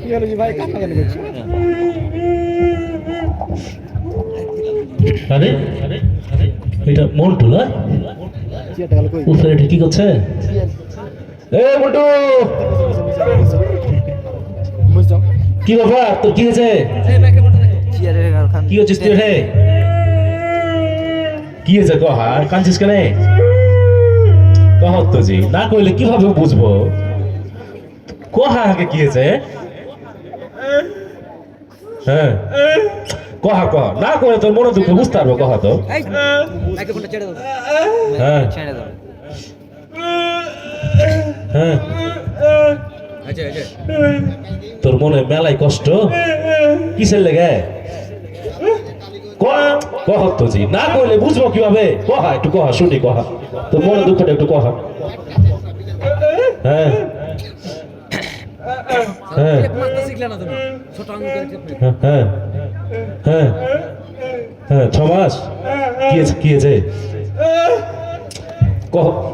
কি হলো ভাই? কান্না আরে কি করছে? এ কি ব্যাপার? তোর কি হয়েছে? কি হচ্ছিস তুই রে? কি হয়েছে কহা কাঁদছিস কেন? কহ তো জি। না কইলে কীভাবে বুঝব? কহা আগে কি হয়েছে? হ্যাঁ। কহা কহ। না কইলে তোর মনে দুঃখ বুঝতে পারব কহা তো। হ্যাঁ। হ্যাঁ। আচ্ছা আচ্ছা। তোর মনে মেলাই কষ্ট? কিসের লেগে? ক- কহ তো জি। না কইলে বুঝব কীভাবে? কহা একটু কহা শুনি কহা। তোর মনে দুঃখটা একটু কহা। হ্যাঁ। হ্যাঁ। হ্যাঁ, হ্যাঁ। হ্যাঁ কহ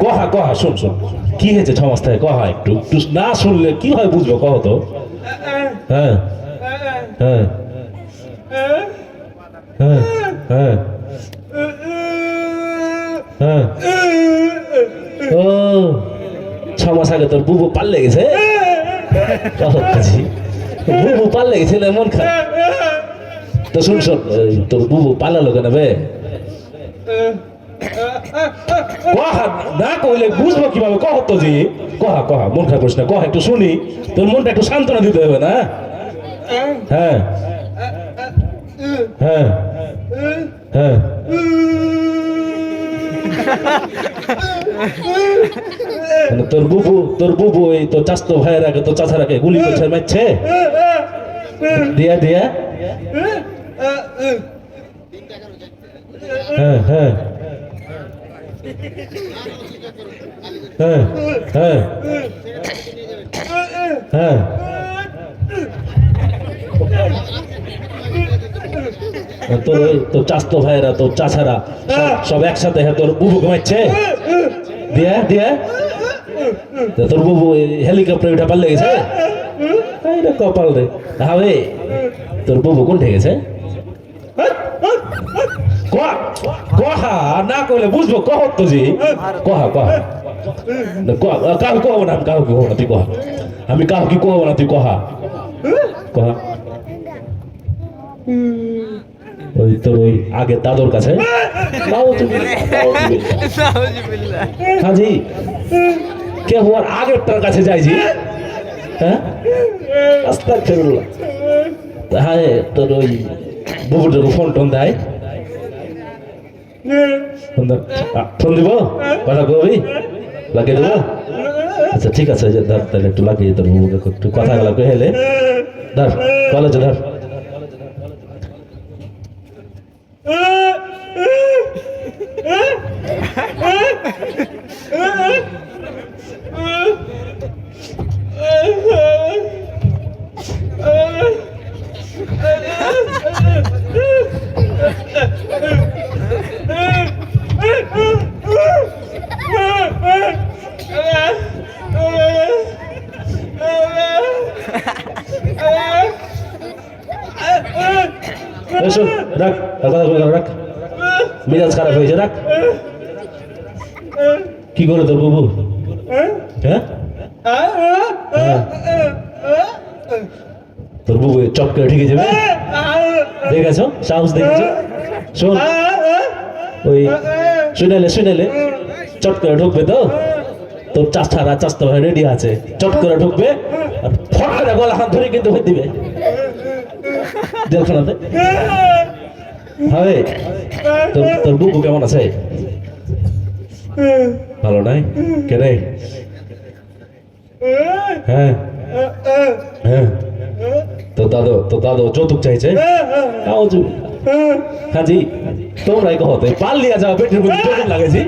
কহা কহা শুন শুন। কি হয়েছে ছ মাস থেকে? কহা একটু। একটু না শুনলে কি হয় বুঝব কহ তো। হ্যাঁ। হ্যাঁ। হ্যাঁ হ্যাঁ। হ্যাঁ ও, ছ মাস আগে তোর বুবু পাল্লে গেছে? কহ কাছি বুবু পাল্লে গেছে না মন খা তো শুন শুন তোর বুবু পালালো কেন বে? না কইলে বুঝব কীভাবে, কহ তো জি। কহা কহা, মন খারাপ করিস না, কহা, একটু শুনি। তোর মনটা একটু সান্ত্বনা দিতে হবে না? হ্যাঁ। হ্যাঁ। হ্যাঁ। মানে তোর বুবু তোর বুবু এই তোর চাস্তো ভাইয়ের আগে, তোর চাচার আগে গুলি করছে, মারছে? দিয়া দিয়া। হ্যাঁ হ্যাঁ। হ্যাঁ হ্যাঁ। হ্যাঁ। তোর ওই তোর চাস্তো ভাইয়েরা তোর চাচারা সব- সব একসাথে হ্যাঁ তোর বুবু ঘুমাচ্ছে দিয়া দিয়া। তোর বুবু হেলিকপ্টার উঠে পাল্লে গেছে? রে কপাল রে। হবে। তোর বুবু কোন গেছে? কহা কহা না কইলে বুঝব কহ তো জি। কহা কহা। কহা কাহু কহব না আমি কাহু কহব না তুই কহা। আমি কাহু কি কহব না তুই কহা। কহা। ওই তোর ওই আগে দাদর কাছে। হাজি কে হওয়ার আগেরটার কাছে যাইছি? হ্যাঁ? আস্তাগফিরুল্লাহ। হ্যাঁ তোর ওই বুবুটাকে ফোন টোন দেয়। ফোন দিব? কথা কবি? লাগিয়ে দেবো? আচ্ছা ঠিক আছে যে ধর তাহলে একটু লাগিয়ে তোর একটু কথা গেলা হেলে ধর কলেজে ধর। এই শোন, রাখ আর কথা কই রাখ মিজাজ খারাপ হয়েছে রাখ কি করে তোর বুবু? হ্যাঁ। তোর বুবু চট করে ঠিকই যাবে? দেখেছ? সাহস দেখেছ? শোন, ওই শুনেলে শুনেলে চট করে ঢুকবে তো? তোর চাচারা চাস্তা ভাই রেডি আছে। চট করে ঢুকবে, আর ফট করে গলা হাত ধরে কিন্তু হয়ে দিবে। না হবে তোর তোর কেমন আছে? ভালো নাই? কেন হ্যাঁ? হ্যাঁ? তো দাদু তো দাদু যৌতুক চাইছে? তাও হ্যাঁ জি তোমরাই কহ তো পাল্লিয়া যাও পেটের মধ্যে যৌতুক লাগাইছি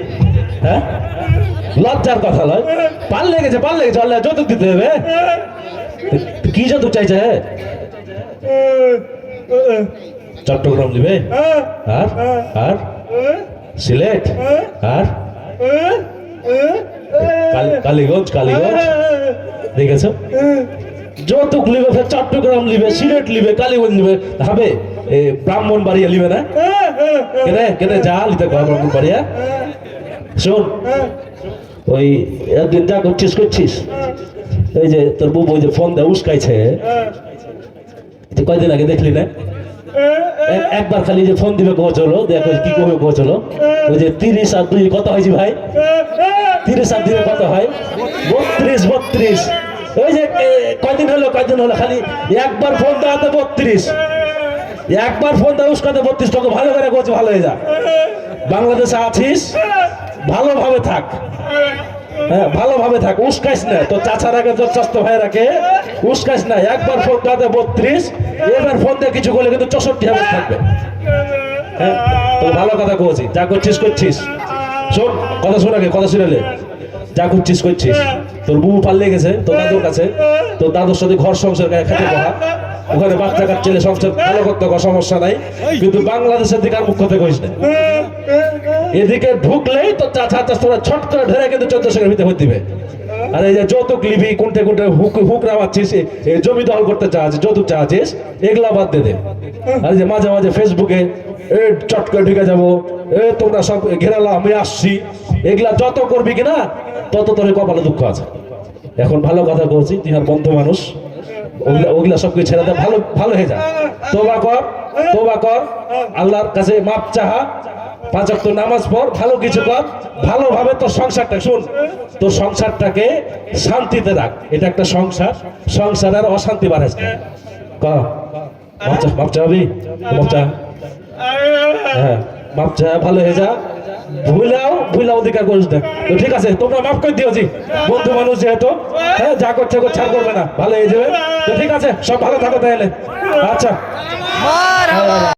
হ্যাঁ? লজ্জার কথা নয়। পাল লেগেছে পাল লেগেছে আল্লাহ যৌতুক দিতে হবে। কি যৌতুক চাইছে? চট্টগ্রাম দিবে আর? আর? সিলেট? আর? কালীগঞ্জ কালীগঞ্জ। দেখেছ? যৌতুক লিবে চট্টগ্রাম লিবে, সিলেট লিবে, কালীগঞ্জ লিবে। হবে? ব্রাহ্মণ বাড়িয়া লিবে না? কেনে কেনে যা লিতে ব্রাহ্মণ বাড়িয়া? শোন, ওই একদিন যা করছিস করছিস। এই যে তোর বউ যে ফোন দেয়, উস্কাইছে। কয়দিন আগে দেখলি না? একবার খালি যে ফোন দিবে পৌঁছলো দেখো কি করবে পৌঁছলো ওই যে তিরিশ আর দুই, কত হয়েছে ভাই? তিরিশ আর দুই কত হয়? বত্রিশ বত্রিশ। ওই যে কয়দিন হলো কয়দিন হলো, খালি একবার ফোন দেওয়াতে বত্রিশ। একবার ফোন দেওয়া উস্কাতে বত্রিশ টাকা ভালো করে কোচ ভালো হয়ে যা। বাংলাদেশে আছিস, ভালোভাবে থাক। হ্যাঁ ভালোভাবে থাক উস্কাইস না। তো চাচার আগে তোর চাস্ত ভাই রাখে উস্কাইস না। একবার ফোন দেওয়াতে বত্রিশ। এবার ফোন দিয়ে কিছু করলে কিন্তু চৌষট্টি হাজার থাকবে। হ্যাঁ তো ভালো কথা কইছি। যা করছিস করছিস। শোন, কথা শোনাকে কথা শুনালে যা করছিস করছিস। তোর বউ পাল্লে গেছে, তোর দাদুর কাছে, তোর দাদুর সাথে ঘর সংসার করে খেতে বহা। ওখানে বাচ্চা কাচ্চা সংসার ভালো করতে কোনো সমস্যা নাই। কিন্তু বাংলাদেশের দিকে আর মুখ কথা কইস না। এদিকে ঢুকলেই তো চাচা চাষা ছট করে ধরে কিন্তু চোদ্দ সেকেন্ড ভিতরে হয়ে দিবে। আর এই যে যৌতুক লিবি কোনটে কোনটে হুক হুক রাওয়াচ্ছিস এ- এ জমি দখল করতে চাচ্ছিস, যৌতুক চাচ্ছিস, এগুলা বাদ দে দে। আর যে মাঝে মাঝে ফেসবুকে, এ চট করে ঢুকে যাব, এ তোমরা সব ঘেরালা, আমি আসছি। এগুলা যত করবি কিনা, তত তোর কপালে দুঃখ আছে। এখন ভালো কথা বলছি, তুই আর বন্ধু মানুষ, ওগুলা ওগুলা সব ছেড়ে দে, ভালো ভালো হয়ে যা। তোবা কর তোবা কর, আল্লাহর কাছে মাপ চাহা, পাঁচ ওয়াক্ত নামাজ পড়, ভালো কিছু কর, ভালোভাবে তোর সংসারটা শুন, তোর সংসারটাকে শান্তিতে রাখ। এটা একটা সংসার সংসারের অশান্তি বাড়াইছে ক? মাপ চা মাপ চাবি মাপ হ্যাঁ। মাপ চা ভালো হয়ে যা। ভুলাও ভুলা অধিকার করিস না। তো ঠিক আছে, তোমরা মাফ করে দিও জি। বন্ধু মানুষ যেহেতু হ্যাঁ যা করছে আর করবে না। ভালো হয়ে যাবে। তো ঠিক আছে, সব ভালো থাকো তাহলে। আচ্ছা। হ্যাঁ।